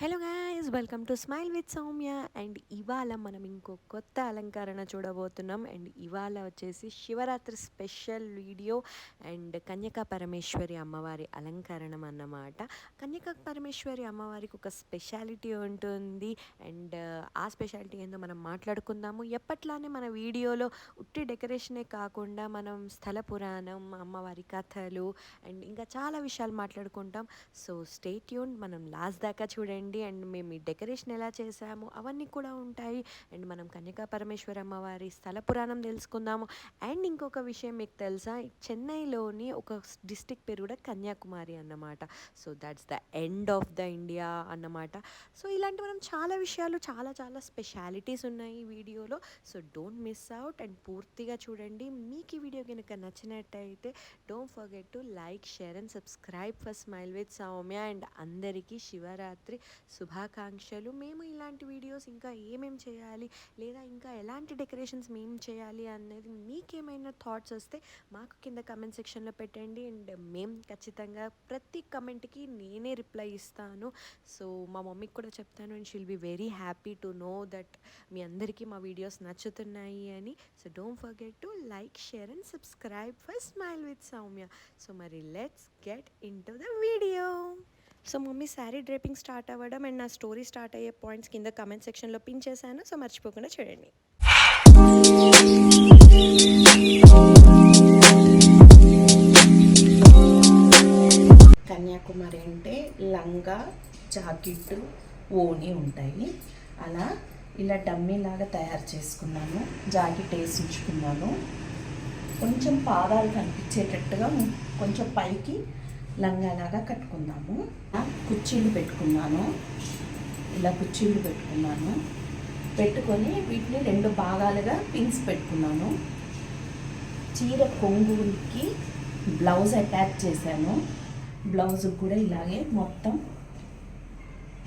Hello guys! Guys welcome to smile with Soumya and ఇవాళ మనం ఇంకో కొత్త అలంకరణ చూడబోతున్నాం. అండ్ ఇవాళ వచ్చేసి Shivaratri special video and Kanyaka Parameshwari అమ్మవారి అలంకరణం అన్నమాట. కన్యకా పరమేశ్వరి అమ్మవారికి ఒక స్పెషాలిటీ ఉంటుంది. అండ్ ఆ స్పెషాలిటీ ఏందో మనం మాట్లాడుకుందాము. ఎప్పట్లానే మన వీడియోలో ఉట్టి డెకరేషనే కాకుండా మనం స్థల పురాణం అమ్మవారి కథలు అండ్ ఇంకా చాలా విషయాలు మాట్లాడుకుంటాం. సో స్టేట్ ట్యూన్ మనం లాస్ట్ దాకా చూడండి. అండ్ మేము మీ డెకరేషన్ ఎలా చేసాము అవన్నీ కూడా ఉంటాయి. అండ్ మనం కన్యకా పరమేశ్వర అమ్మవారి స్థల పురాణం తెలుసుకుందాము. అండ్ ఇంకొక విషయం మీకు తెలుసా చెన్నైలోని ఒక డిస్టిక్ పేరు కూడా కన్యాకుమారి అన్నమాట. So that's the end of the India అన్నమాట. సో ఇలాంటి మనం చాలా విషయాలు చాలా చాలా స్పెషాలిటీస్ ఉన్నాయి ఈ వీడియోలో. So don't miss out and పూర్తిగా చూడండి. మీకు ఈ వీడియో కనుక నచ్చినట్టయితే don't forget to like share and subscribe for smile with Soumya and అందరికీ శివరాత్రి శుభాకాంక్షలు మేము ఇలాంటి వీడియోస్ ఇంకా ఏమేం చేయాలి? లేదా ఇంకా ఎలాంటి డెకరేషన్స్ మేము చేయాలి అనేది మీకేమైనా థాట్స్ వస్తే మాకు కింద కమెంట్ సెక్షన్లో పెట్టండి. అండ్ మేము ఖచ్చితంగా ప్రతి కమెంట్కి నేనే రిప్లై ఇస్తాను. సో మా మమ్మీకి కూడా చెప్తాను and she'll be very happy to know that మీ అందరికీ మా వీడియోస్ నచ్చుతున్నాయి అని. So don't forget to like share and subscribe for smile with Soumya. So మరి let's get into the video. So mummy sari draping start అవ్వడం and నా story start అయ్యే points కింద comment సెక్షన్లో పిన్ చేశాను. సో మర్చిపోకుండా చూడండి. కన్యాకుమారి అంటే లంగా జాకెట్ ఓని ఉంటాయి. అలా ఇలా డమ్మీ లాగా తయారు చేసుకున్నాను. జాకెట్ వేసి ఉంచుకున్నాను కొంచెం పాదాలు కనిపించేటట్టుగా కొంచెం పైకి లంగాలాగా కట్టుకుందాము. కట్టుకున్నాము కుర్చీలు పెట్టుకున్నాను. ఇలా కుర్చీలు పెట్టుకున్నాను. పెట్టుకొని వీటిని రెండు భాగాలుగా పిన్స్ పెట్టుకున్నాను. చీర కొంగుకి బ్లౌజ్ అటాచ్ చేశాను. బ్లౌజ్కి కూడా ఇలాగే మొత్తం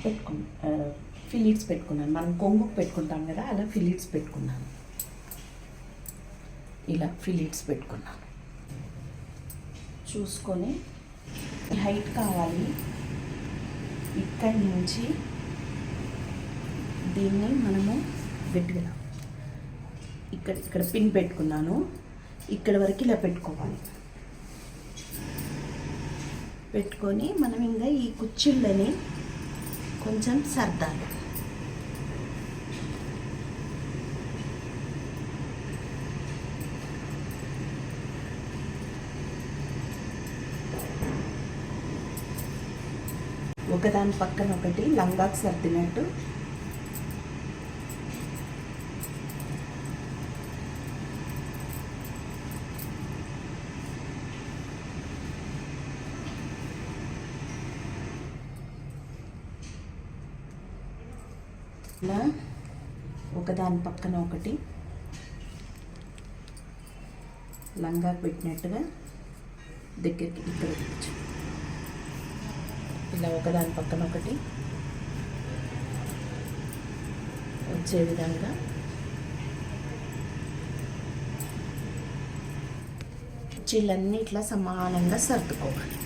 పెట్టుకు ఫిలిట్స్ పెట్టుకున్నాను. మనం కొంగుకు పెట్టుకుంటాం కదా అలా ఫిలిట్స్ పెట్టుకున్నాను. ఇలా ఫిలిట్స్ పెట్టుకున్నాను. చూసుకొని హైట్ కావాలి. ఇక్కడి నుంచి దీన్ని మనము గట్టిగా ఇక్కడ ఇక్కడ పిన్ పెట్టుకున్నాను. ఇక్కడ వరకు ఇలా పెట్టుకోవాలి. పెట్టుకొని మనం ఇంకా ఈ కుచ్చిళ్ళని కొంచెం సర్దాలి. ఒకదాని పక్కన ఒకటి లంగాకు సర్దినట్టు. ఇలా ఒకదాని పక్కన ఒకటి. లంగా పెట్టినట్టుగా దగ్గరికి ఇక్కడ ఇలా ఒకదాని పక్కన ఒకటి వచ్చే విధంగా. కుర్చీలన్నీ ఇట్లా సమానంగా సర్దుకోవాలి.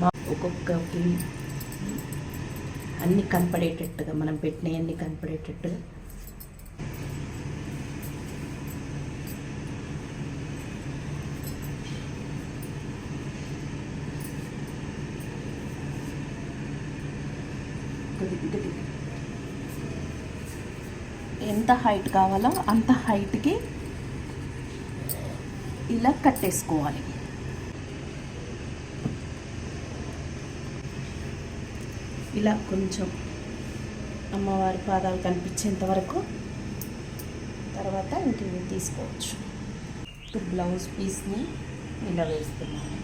మా ఒక్కొక్కటి అన్ని కనపడేటట్టుగా మనం పెట్టినవి అన్ని కనపడేటట్టుగా ఎంత హైట్ కావాలో అంత హైట్కి ఇలా కట్టేసుకోవాలి. ఇలా కొంచెం అమ్మవారి పాదాలు కనిపించేంత వరకు తర్వాత ఇంటిని తీసుకోవచ్చు. తీసుకోవచ్చు బ్లౌజ్ పీస్ని ఇలా వేస్తున్నాను.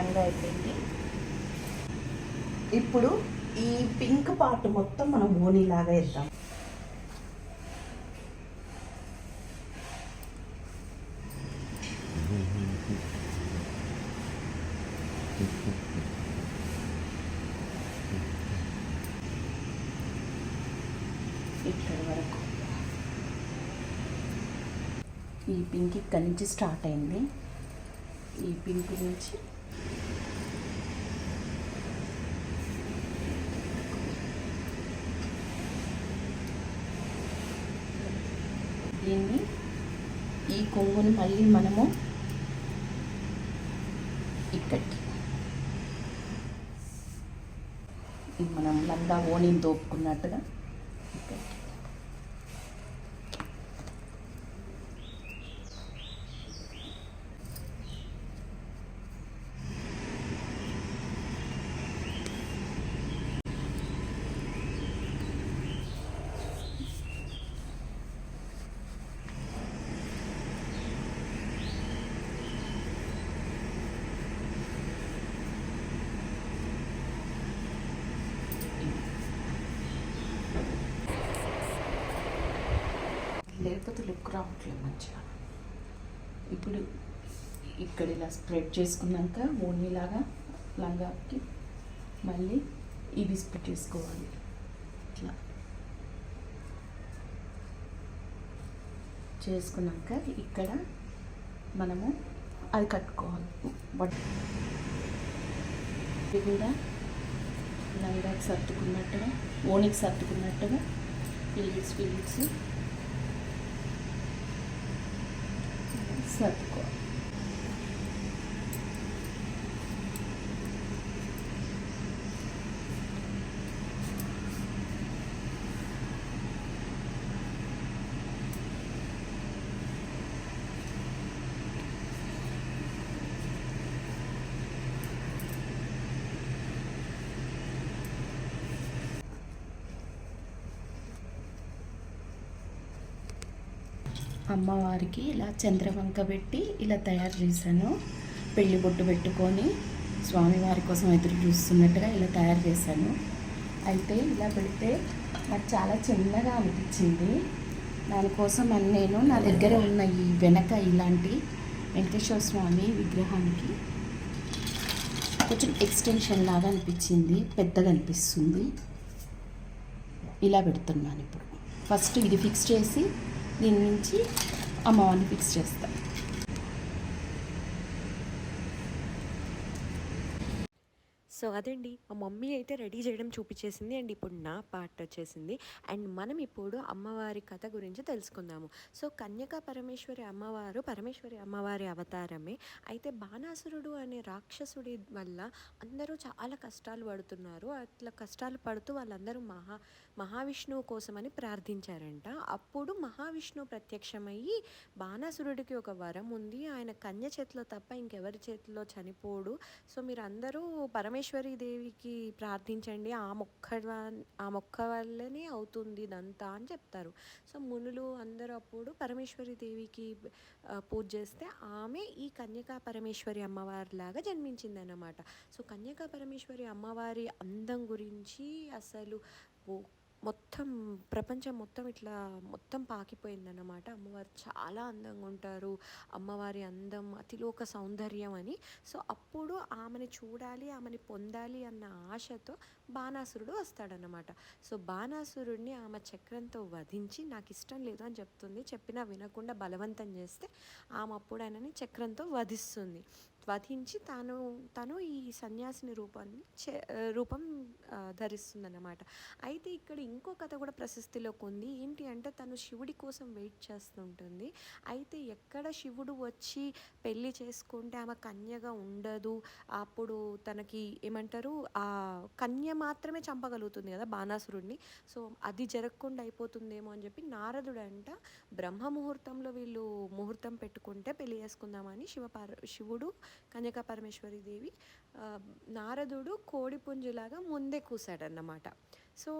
లంగా అయిపోయింది. ఇప్పుడు ఈ పింక్ పార్ట్ మొత్తం మనం ఓనీలాగా వేద్దాం. ఇక్కడ వరకు. ఈ పింక్ ఇక్కడి నుంచి స్టార్ట్ అయింది. ఈ పింక్ నుంచి దీన్ని ఈ కొంగుని మళ్ళీ మనము ఇక్కడికి. మనం లంగా ఓణిని తోపుకున్నట్టుగా లేకపోతే లుక్ రావట్లేదు మంచిగా. ఇప్పుడు ఇక్కడ ఇలా స్ప్రెడ్ చేసుకున్నాక ఓణీలాగా లంగాకి మళ్ళీ ఇది స్ప్రెడ్ చేసుకోవాలి ఇట్లా. చేసుకున్నాక ఇక్కడ మనము అది కట్టుకోవాలి. బట్ ఇది కూడా లంగాకి సర్దుకున్నట్టుగా ఓణికి సర్దుకున్నట్టుగా పీరియడ్స్ పీరియడ్స్ 在过。అమ్మవారికి ఇలా చంద్రవంక పెట్టి ఇలా తయారు చేశాను. పెళ్ళి బొట్టు పెట్టుకొని స్వామివారి కోసం ఎదురు చూస్తున్నట్టుగా ఇలా తయారు చేశాను. అయితే ఇలా పెడితే నాకు చాలా చిన్నగా అనిపించింది. దానికోసం అని నేను నా దగ్గర ఉన్న ఈ వెనక ఇలాంటి వెంకటేశ్వర స్వామి విగ్రహానికి కొంచెం ఎక్స్టెన్షన్ లాగా అనిపించింది పెద్దగా అనిపిస్తుంది. ఇలా పెడుతున్నాను ఇప్పుడు. ఫస్ట్ ఇది ఫిక్స్ చేసి దీని నుంచి అమ్మవారిని ఫిక్స్ చేస్తాం. సో అదండి మా మమ్మీ అయితే రెడీ చేయడం చూపించేసింది అండ్ ఇప్పుడు నా పార్ట్ వచ్చేసింది. అండ్ మనం ఇప్పుడు అమ్మవారి కథ గురించి తెలుసుకుందాము. సో కన్యకా పరమేశ్వరి అమ్మవారు పరమేశ్వరి అమ్మవారి అవతారమే. అయితే బాణాసురుడు అనే రాక్షసుడి వల్ల అందరూ చాలా కష్టాలు పడుతున్నారు. అట్లా కష్టాలు పడుతూ వాళ్ళందరూ మహా మహావిష్ణువు కోసమని ప్రార్థించారంట. అప్పుడు మహావిష్ణువు ప్రత్యక్షమయ్యి బాణాసురుడికి ఒక వరం ఉంది. ఆయన కన్య చేతిలో తప్ప ఇంకెవరి చేతిలో చనిపోడు. సో మీరు అందరూ పరమేశ్వరి దేవికి ప్రార్థించండి. ఆ మొక్క ఆ మొక్క వల్లనే అవుతుంది ఇదంతా అని చెప్తారు. సో మునులు అందరూ అప్పుడు పరమేశ్వరి దేవికి పూజ చేస్తే ఆమె ఈ కన్యకా పరమేశ్వరి అమ్మవారిలాగా జన్మించిందన్నమాట. సో కన్యకా పరమేశ్వరి అమ్మవారి అందం గురించి అసలు మొత్తం ప్రపంచం మొత్తం ఇట్లా మొత్తం పాకిపోయిందన్నమాట. అమ్మవారు చాలా అందంగా ఉంటారు. అమ్మవారి అందం అతిలోక సౌందర్యం అని. సో అప్పుడు ఆమెని చూడాలి ఆమెని పొందాలి అన్న ఆశతో బాణాసురుడు వస్తాడనమాట సో బాణాసురుడిని ఆమె చక్రంతో వధించి నాకు ఇష్టం లేదు అని చెప్తుంది. చెప్పినా వినకుండా బలవంతం చేస్తే ఆమె అప్పుడు ఆయనని చక్రంతో వధిస్తుంది. వధించి తాను తను ఈ సన్యాసిని రూపాన్ని చే రూపం ధరిస్తుంది అన్నమాట అయితే ఇక్కడ ఇంకో కథ కూడా ప్రశస్తిలోకి ఉంది. ఏంటి అంటే తను శివుడి కోసం వెయిట్ చేస్తుంటుంది. అయితే ఎక్కడ శివుడు వచ్చి పెళ్ళి చేసుకుంటే ఆమె కన్యగా ఉండదు అప్పుడు తనకి ఏమంటారు ఆ కన్య మాత్రమే చంపగలుగుతుంది కదా బాణాసురుడిని సో అది జరగకుండా అయిపోతుందేమో అని చెప్పి నారదుడు అంట బ్రహ్మ ముహూర్తంలో వీళ్ళు ముహూర్తం పెట్టుకుంటే పెళ్ళి చేసుకుందామని శివపార శివుడు కన్యకా పరమేశ్వరి దేవి నారదుడు కోడి పుంజులాగా ముందే కూసాడన్నమాట సో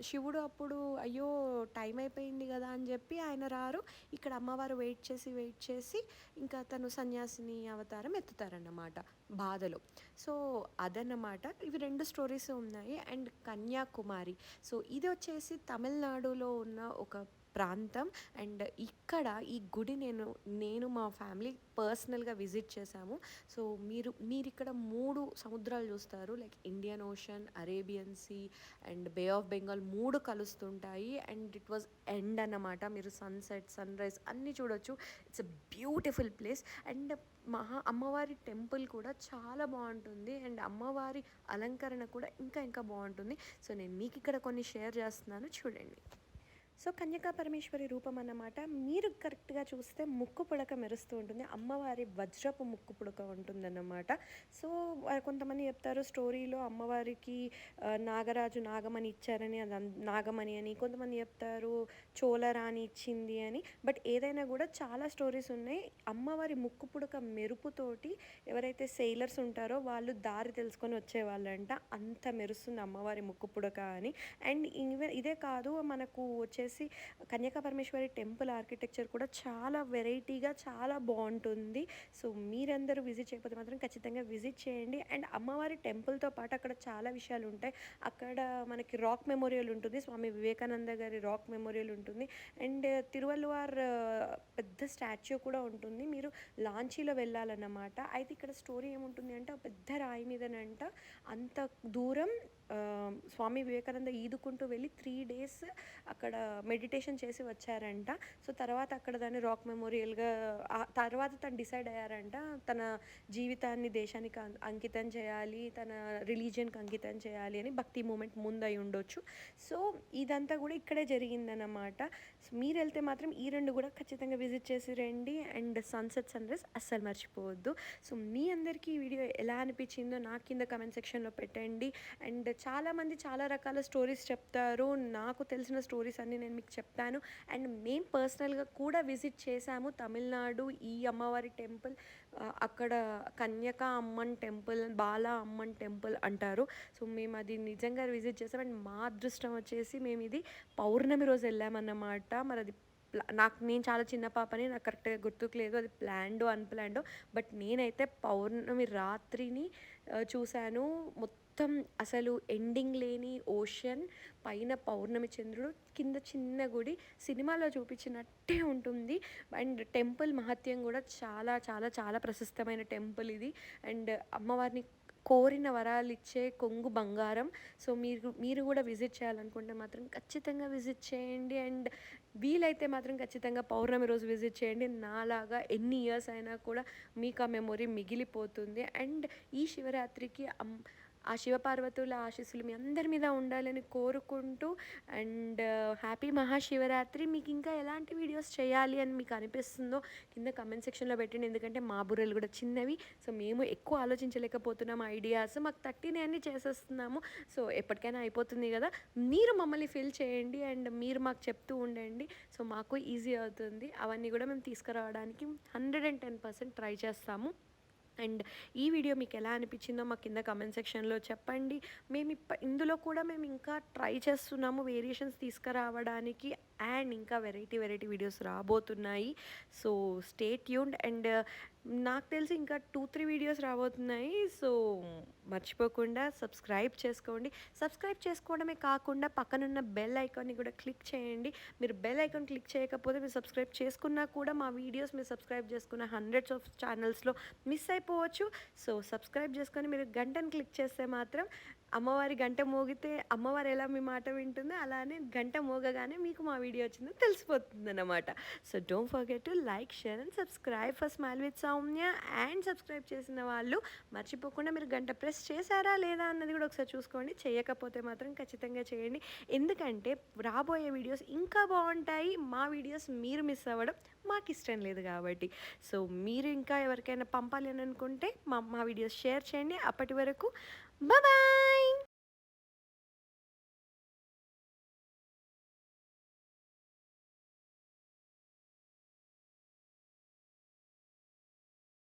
శివుడు అప్పుడు అయ్యో టైం అయిపోయింది కదా అని చెప్పి ఆయన రారు. ఇక్కడ అమ్మవారు వెయిట్ చేసి వెయిట్ చేసి ఇంకా తను సన్యాసిని అవతారం ఎత్తుతారన్నమాట బాధలో. సో అదన్నమాట. ఇవి రెండు స్టోరీస్ ఉన్నాయి. అండ్ కన్యాకుమారి. సో ఇది వచ్చేసి తమిళనాడులో ఉన్న ఒక ప్రాంతం. అండ్ ఇక్కడ ఈ గుడి నేను నేను మా ఫ్యామిలీ పర్సనల్గా విజిట్ చేశాము. సో మీరు మీరు ఇక్కడ మూడు సముద్రాలు చూస్తారు. Like Indian Ocean Arabian Sea and Bay of Bengal మూడు కలుస్తుంటాయి. అండ్ ఇట్ వాజ్ ఎండ్ అన్నమాట. మీరు సన్సెట్ సన్ రైజ్ అన్నీ చూడొచ్చు. It's a beautiful place. And మహా అమ్మవారి టెంపుల్ కూడా చాలా బాగుంటుంది. అండ్ అమ్మవారి అలంకరణ కూడా ఇంకా ఇంకా బాగుంటుంది. సో నేను మీకు ఇక్కడ కొన్ని షేర్ చేస్తున్నాను. చూడండి. సో కన్యకా పరమేశ్వరి రూపం అన్నమాట. మీరు కరెక్ట్గా చూస్తే ముక్కు పుడక మెరుస్తూ ఉంటుంది. అమ్మవారి వజ్రపు ముక్కు పుడక ఉంటుందన్నమాట. సో కొంతమంది చెప్తారు స్టోరీలో అమ్మవారికి నాగరాజు నాగమణి ఇచ్చారని అది అన్- నాగమణి అని. కొంతమంది చెప్తారు చోళరాణి ఇచ్చింది అని. బట్ ఏదైనా కూడా చాలా స్టోరీస్ ఉన్నాయి. అమ్మవారి ముక్కు పుడక మెరుపుతోటి ఎవరైతే సెయిలర్స్ ఉంటారో వాళ్ళు దారి తెలుసుకొని వచ్చేవాళ్ళంట. అంత మెరుస్తుంది అమ్మవారి ముక్కు పుడక అని. అండ్ ఇవే ఇదే కాదు మనకు వచ్చేసి కన్యకా పరమేశ్వరి టెంపుల్ ఆర్కిటెక్చర్ కూడా చాలా వెరైటీగా చాలా బాగుంటుంది. సో మీరందరూ విజిట్ చేయకపోతే మాత్రం ఖచ్చితంగా విజిట్ చేయండి. అండ్ అమ్మవారి టెంపుల్తో పాటు అక్కడ చాలా విషయాలు ఉంటాయి. అక్కడ మనకి రాక్ మెమోరియల్ ఉంటుంది. స్వామి వివేకానంద గారి రాక్ మెమోరియల్ ఉంటుంది. అండ్ తిరువల్లువార్ పెద్ద స్టాచ్యూ కూడా ఉంటుంది. మీరు లాంచీలో వెళ్ళాలన్నమాట. అయితే ఇక్కడ స్టోరీ ఏముంటుంది అంటే ఒక పెద్ద రాయి మీదనంట అంత దూరం స్వామి వివేకానంద ఈదుకుంటూ వెళ్ళి త్రీ డేస్ అక్కడ మెడిటేషన్ చేసి వచ్చారంట. సో తర్వాత అక్కడ దాన్ని రాక్ మెమోరియల్గా తర్వాత తను డిసైడ్ అయ్యారంట తన జీవితాన్ని దేశానికి అం- అంకితం చేయాలి తన రిలీజియన్కి అంకితం చేయాలి అని భక్తి మూమెంట్ ముందై ఉండొచ్చు. సో ఇదంతా కూడా ఇక్కడే జరిగిందన్నమాట. మీరు వెళ్తే మాత్రం ఈ రెండు కూడా ఖచ్చితంగా విజిట్ చేసి రండి అండ్ సన్సెట్ సన్ రైజ్ అస్సలు మర్చిపోవద్దు. సో మీ అందరికీ ఈ వీడియో ఎలా అనిపించిందో నా కింద కమెంట్ సెక్షన్లో పెట్టండి. అండ్ చాలామంది చాలా రకాల స్టోరీస్ చెప్తారు. నాకు తెలిసిన స్టోరీస్ అన్నీ నేను మీకు చెప్తాను. అండ్ మేము పర్సనల్గా కూడా విజిట్ చేశాము తమిళనాడు ఈ అమ్మవారి టెంపుల్. అక్కడ కన్యక అమ్మన్ టెంపుల్ బాలా అమ్మన్ టెంపుల్ అంటారు. సో మేము అది నిజంగా విజిట్ చేసాం. అండ్ మా అదృష్టం వచ్చేసి మేము ఇది పౌర్ణమి రోజు వెళ్ళామన్నమాట. మరి అది నాకు నేను చాలా చిన్న పాపని నాకు కరెక్ట్గా గుర్తుకు లేదు. అది ప్లాన్డో అన్ప్లాన్డో. బట్ నేనైతే పౌర్ణమి రాత్రిని చూశాను. మొత్తం అసలు ఎండింగ్ లేని ఓషన్ పైన పౌర్ణమి చంద్రుడు కింద చిన్న గుడి. సినిమాలో చూపించినట్టే ఉంటుంది. అండ్ టెంపుల్ మహత్యం కూడా చాలా చాలా చాలా ప్రశస్తమైన టెంపుల్ ఇది. అండ్ అమ్మవారిని కోరిన వరాలు ఇచ్చే కొంగు బంగారం. సో మీరు మీరు కూడా విజిట్ చేయాలనుకుంటే మాత్రం ఖచ్చితంగా విజిట్ చేయండి. అండ్ వీలైతే మాత్రం ఖచ్చితంగా పౌర్ణమి రోజు విజిట్ చేయండి. నాలాగా ఎన్ని ఇయర్స్ అయినా కూడా మీకు ఆ మెమొరీ మిగిలిపోతుంది. అండ్ ఈ శివరాత్రికి ఆ శివపార్వతుల ఆశీస్సులు మీ అందరి మీద ఉండాలని కోరుకుంటూ అండ్ హ్యాపీ మహాశివరాత్రి. మీకు ఇంకా ఎలాంటి వీడియోస్ చేయాలి అని మీకు అనిపిస్తుందో కింద కమెంట్ సెక్షన్లో పెట్టండి. ఎందుకంటే మా బుర్రలు కూడా చిన్నవి. సో మేము ఎక్కువ ఆలోచించలేకపోతున్నాం ఐడియాస్. మాకు తట్టినే అన్ని చేసేస్తున్నాము. సో ఎప్పటికైనా అయిపోతుంది కదా. మీరు మమ్మల్ని ఫిల్ చేయండి అండ్ మీరు మాకు చెప్తూ ఉండండి. సో మాకు ఈజీ అవుతుంది. అవన్నీ కూడా మేము తీసుకురావడానికి hundred and ten percent try చేస్తాము. అండ్ ఈ వీడియో మీకు ఎలా అనిపించిందో మా కింద కమెంట్ సెక్షన్లో చెప్పండి. మేము ఇప్ప ఇందులో కూడా మేము ఇంకా ట్రై చేస్తున్నాము వేరియేషన్స్ తీసుకురావడానికి. అండ్ ఇంకా వెరైటీ వెరైటీ వీడియోస్ రాబోతున్నాయి. సో స్టే ట్యూన్డ్ అండ్ నాకు తెలిసి ఇంకా టూ త్రీ వీడియోస్ రాబోతున్నాయి. సో మర్చిపోకుండా సబ్స్క్రైబ్ చేసుకోండి. సబ్స్క్రైబ్ చేసుకోవడమే కాకుండా పక్కనున్న బెల్ ఐకాన్ని కూడా క్లిక్ చేయండి. మీరు బెల్ ఐకాన్ క్లిక్ చేయకపోతే మీరు సబ్స్క్రైబ్ చేసుకున్నా కూడా మా వీడియోస్ మీరు సబ్స్క్రైబ్ చేసుకున్న హండ్రెడ్స్ ఆఫ్ ఛానల్స్లో మిస్ అయిపోవచ్చు. సో సబ్స్క్రైబ్ చేసుకొని మీరు గంటను క్లిక్ చేస్తే మాత్రం అమ్మవారి గంట మోగితే అమ్మవారు ఎలా మీ మాట వింటుందో అలానే గంట మోగగానే మీకు మా వీడియో వచ్చిందో తెలిసిపోతుంది అన్నమాట so don't forget to like share and subscribe for smile with Soumya and subscribe చేసిన వాళ్ళు మర్చిపోకుండా మీరు గంట ప్రెస్ చేశారా లేదా అన్నది కూడా ఒకసారి చూసుకోండి. చేయకపోతే మాత్రం ఖచ్చితంగా చేయండి. ఎందుకంటే రాబోయే వీడియోస్ ఇంకా బాగుంటాయి. మా వీడియోస్ మీరు మిస్ అవ్వడం మాకు ఇష్టం లేదు కాబట్టి. సో మీరు ఇంకా ఎవరికైనా పంపాలి అని అనుకుంటే మా మా వీడియోస్ షేర్ చేయండి. అప్పటి వరకు 拜拜。